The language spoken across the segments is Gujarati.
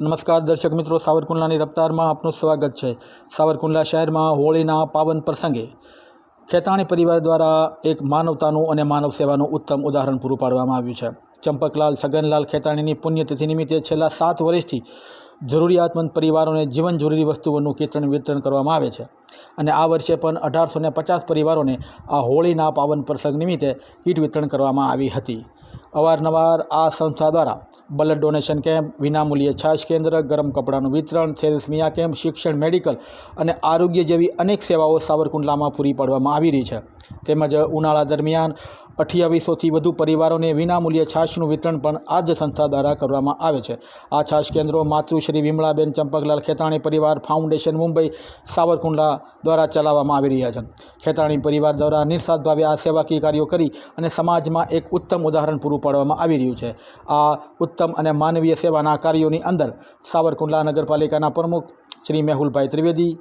નમસ્કાર દર્શક મિત્રો, સાવરકુંડલાની રફતારમાં આપનું સ્વાગત છે. સાવરકુંડલા શહેરમાં હોળીના પાવન પ્રસંગે ખેતાણી પરિવાર દ્વારા એક માનવતાનું અને માનવ સેવાનું ઉત્તમ ઉદાહરણ પૂરું પાડવામાં આવ્યું છે. ચંપકલાલ છગનલાલ ખેતાણીની પુણ્યતિથિ નિમિત્તે છેલ્લા સાત વર્ષથી જરૂરિયાતમંદ પરિવારોને જીવન જરૂરી વસ્તુઓનું કીર્તન વિતરણ કરવામાં આવે છે. અને આ વર્ષે પણ અઢારસો ને પચાસ પરિવારોને આ હોળીના પાવન પ્રસંગ નિમિત્તે કીટ વિતરણ કરવામાં આવી હતી. અવારનવાર આ સંસ્થા દ્વારા બ્લડ ડોનેશન કેમ્પ વિનામૂલ્યે છાશ કેન્દ્ર, ગરમ કપડાનું વિતરણ થેલ્સમિયા કેમ્પ, શિક્ષણ, મેડિકલ અને આરોગ્ય જેવી અનેક સેવાઓ સાવરકુંડલામાં પૂરી પાડવામાં આવી રહી છે. તેમજ ઉનાળા દરમિયાન અઠ્યાવીસોથી વધુ પરિવારોને વિનામૂલ્યે છાશનું વિતરણ પણ આ જ સંસ્થા દ્વારા કરવામાં આવે છે. આ છાશ કેન્દ્રો માતૃશ્રી વિમળાબેન ચંપકલાલ ખેતાણી પરિવાર ફાઉન્ડેશન મુંબઈ સાવરકુંડલા દ્વારા ચલાવવામાં આવી રહ્યા છે. ખેતાણી પરિવાર દ્વારા નિસ્વાર્થ ભાવે આ સેવાકીય કાર્યો કરી અને સમાજમાં એક ઉત્તમ ઉદાહરણ પૂરું પાડવામાં આવી રહ્યું છે. આ ઉત્તમ અને માનવીય સેવાના કાર્યોની અંદર સાવરકુંડલા નગરપાલિકાના પ્રમુખ શ્રી મેહુલભાઈ ત્રિવેદી,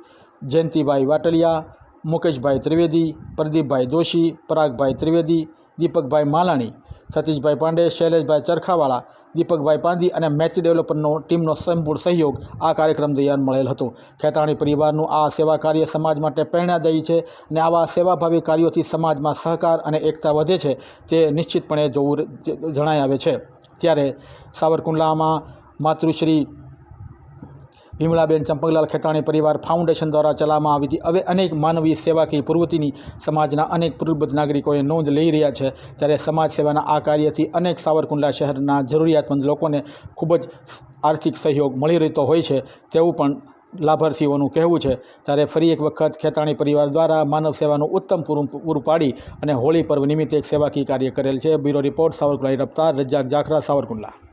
જયંતિભાઈ વાટલિયા મુકેશભાઈ ત્રિવેદી, પ્રદીપભાઈ જોશી, પરાગભાઈ ત્રિવેદી, દીપકભાઈ માલાણી, સતીશભાઈ પાંડે, શૈલેષભાઈ ચરખાવાળા, દીપકભાઈ પાંદી અને મેચ ડેવલપરનો ટીમનો સંપૂર્ણ સહયોગ આ કાર્યક્રમ દરમિયાન મળેલ હતો. ખેતાણી પરિવારનું આ સેવા કાર્ય સમાજ માટે પ્રેરણાદાયી છે અને આવા સેવાભાવી કાર્યોથી સમાજમાં સહકાર અને એકતા વધે છે તે નિશ્ચિતપણે જોવું જણાઈ આવે છે. ત્યારે સાવરકુંડલામાં માતૃશ્રી વિમલાબેન ચંપકલાલ ખેતાણી પરિવાર ફાઉન્ડેશન દ્વારા ચલાવવામાં આવી હતી. હવે અનેક માનવીય સેવાકીય પ્રવૃત્તિની સમાજના અનેક પ્રબુદ્ધ નાગરિકોએ નોંધ લઈ રહ્યા છે. ત્યારે સમાજ સેવાના આ કાર્યથી અનેક સાવરકુંડલા શહેરના જરૂરિયાતમંદ લોકોને ખૂબ જ આર્થિક સહયોગ મળી રહેતો હોય છે તેવું પણ લાભાર્થીઓનું કહેવું છે. ત્યારે ફરી એક વખત ખેતાણી પરિવાર દ્વારા માનવ સેવાનું ઉત્તમ પૂરું પૂરું પાડી અને હોળી પર્વ નિમિત્તે એક સેવાકીય કાર્ય કરેલ છે. Bureau report, Savarkundla Raftaar Rajak Jakhra, Savarkundla.